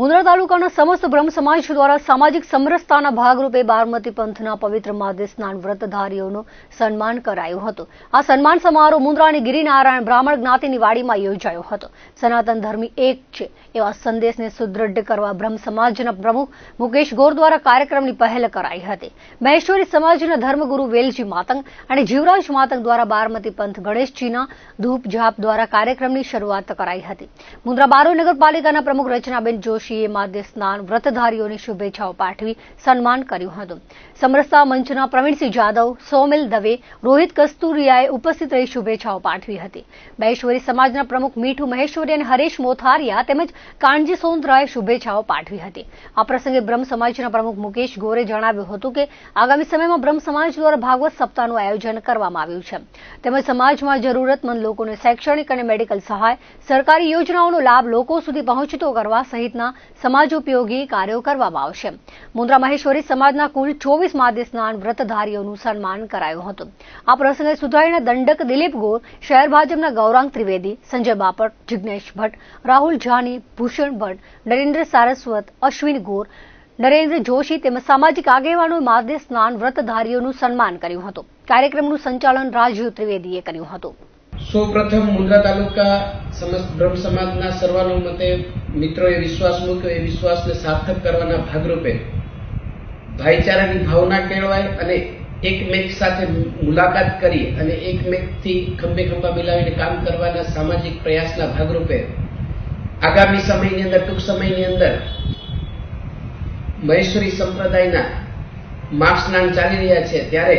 મુન્દ્રા તાલુકાના સમસ્ત બ્રહ્મ સમાજ દ્વારા સામાજિક સમરસતાના ભાગરૂપે બારમતી પંથના પવિત્ર માદે સ્નાન વ્રતધારીઓનું સન્માન કરાયું હતું. આ સન્માન સમારોહ મુન્દ્રાની ગિરિનારાયણ બ્રાહ્મણ જ્ઞાતિની વાડીમાં યોજાયો હતો. સનાતન ધર્મી એક છે એવા સંદેશને સુદૃઢ કરવા બ્રહ્મ સમાજના પ્રમુખ મુકેશ ગોર દ્વારા કાર્યક્રમની પહેલ કરાઈ હતી. મહેશ્વરી સમાજના ધર્મગુરુ વેલજી માતંગ અને જીવરાજ માતંગ દ્વારા બારમતી પંથ ગણેશજીના ધૂપ જાપ દ્વારા કાર્યક્રમની શરૂઆત કરાઈ હતી. મુન્દ્રા બારો નગરપાલિકાના પ્રમુખ રચનાબેન જોશીએ માધ્ય સ્નાન વ્રતધારીઓની શુભેચ્છાઓ પાઠવી સન્માન કર્યું હતું. સમરસતા મંચના પ્રવીણસિંહ જાદવ, સોમિલ દવે, રોહિત કસ્તુરિયાએ ઉપસ્થિત રહી શુભેચ્છાઓ પાઠવી હતી. મહેશ્વરી સમાજના પ્રમુખ મીઠુ મહેશ્વરી અને હરેશ મોથારિયા તેમજ કાણજી સોંદરાએ શુભેચ્છાઓ પાઠવી હતી. આ પ્રસંગે બ્રહ્મ સમાજના પ્રમુખ મુકેશ ગોરે જણાવ્યું હતું કે, આગામી સમયમાં બ્રહ્મ સમાજ દ્વારા ભાગવત સપ્તાહનું આયોજન કરવામાં આવ્યું છે. તેમજ સમાજમાં જરૂરતમંદ લોકોને શૈક્ષણિક અને મેડિકલ સહાય, સરકારી યોજનાઓનો લાભ લોકો સુધી પહોંચતો કરવા સહિતના સમાજોપયોગી કાર્યો કરવામાં આવશે. મુન્દ્રા મહેશ્વરી સમાજના કુલ ચોવીસ માદે વ્રતધારીઓનું સન્માન કરાયું હતું. આ પ્રસંગે સુધારીના દંડક દિલીપ ગોર, શહેર ભાજપના ગૌરાંગ ત્રિવેદી, સંજય બાપટ જિજ્ઞેશ ભટ્ટ, રાહુલ જાની, ભૂષણ ભટ્ટ, નરેન્દ્ર સારસ્વત, અશ્વિન ગોર, નરેન્દ્ર જોશી તેમજ સામાજિક આગેવાનોએ માદે સ્નાન વ્રતધારીઓનું સન્માન કર્યું હતું. કાર્યક્રમનું સંચાલન રાજીવ ત્રિવેદીએ કર્યું હતું. સૌપ્રથમ મુન્દ્રા તાલુકા સમસ્ત બ્રહ્મ સમાજના સર્વાનુમતે મિત્રોએ વિશ્વાસ મૂક્યો. એ વિશ્વાસને સાર્થક કરવાના ભાગરૂપે ભાઈચારાની ભાવના કેળવાય અને એકમેક સાથે મુલાકાત કરી અને એકમેકથી ખંભે ખંભા મિલાવીને કામ કરવાના સામાજિક પ્રયાસના ભાગરૂપે આગામી સમયની અંદર, ટૂંક સમયની અંદર મહેશ્વરી સંપ્રદાયના માર્ગ સ્નાન ચાલી રહ્યા છે. ત્યારે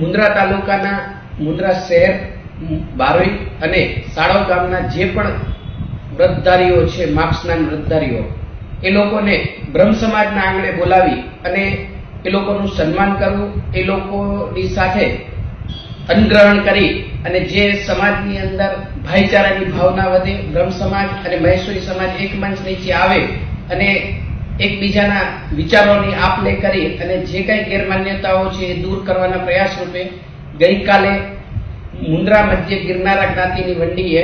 મુન્દ્રા તાલુકાના મુન્દ્રા શહેર, બારોઈ અને સાળવ ગામના જે પણ વ્રતધારીઓ છે માપસ્નાન વ્રતધારીઓ એ લોકોને બ્રહ્મ સમાજના આંગણે બોલાવી અને એ લોકોનું સન્માન કરવું, એ લોકોની સાથે અન્નગ્રહણ કરી અને જે સમાજની અંદર ભાઈચારાની ભાવના વધે, બ્રહ્મ સમાજ અને મહેશ્વરી સમાજ એક મંચ નીચે આવે અને એકબીજાના વિચારોની આપ લે કરી અને જે કાંઈ ગેરમાન્યતાઓ છે એ દૂર કરવાના પ્રયાસ રૂપે ગઈકાલે મુન્દ્રા મધ્ય ગિરનારા જ્ઞાતિની વંડીએ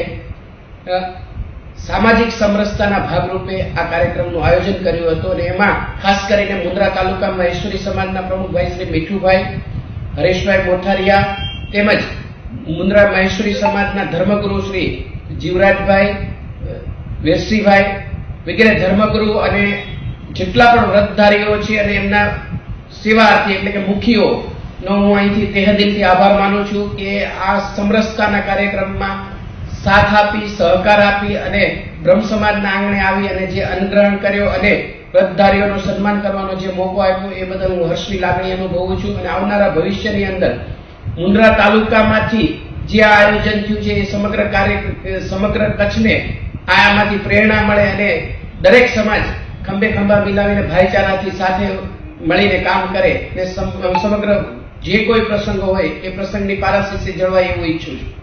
સામાજિક સમરસતાના ભાગરૂપે આ કાર્યક્રમનું આયોજન કર્યું હતું અને એમાં ખાસ કરીને મુન્દ્રા તાલુકા મહેશ્વરી સમાજના પ્રમુખભાઈ શ્રી મીઠુભાઈ, હરેશભાઈ મોઠારિયા તેમજ મુન્દ્રા મહેશ્વરી સમાજના ધર્મગુરુ શ્રી જીવરાજભાઈ વેરસીભાઈ વગેરે ધર્મગુરુ અને જેટલા પણ વ્રતધારીઓ છે અને એમના સેવાર્થી એટલે કે મુખીઓ નો હું અહીંથી તહેદિલથી આભાર માનું છું કે આ સમરસતાના કાર્યક્રમમાં સાથ આપી, સહકાર આપી અને બ્રહ્મ સમાજના આંગણે આવી અને જે અનુગ્રહણ કર્યો અને વ્રતધારીઓનું સન્માન કરવાનો જે મોકો આપ્યો એ બદલ હું હર્ષની લાગણી અનુભવું છું અને આવનારા ભવિષ્યની અંદર મુન્દ્રા તાલુકામાંથી જે આ આયોજન થયું છે એ સમગ્ર કાર્ય સમગ્ર કચ્છને આમાંથી પ્રેરણા મળે અને દરેક સમાજ ખંભે ખંભા મિલાવીને ભાઈચારાથી સાથે મળીને કામ કરે ને સમગ્ર જે કોઈ પ્રસંગો હોય એ પ્રસંગની પારદર્શી જળવાય એવું ઈચ્છું છું.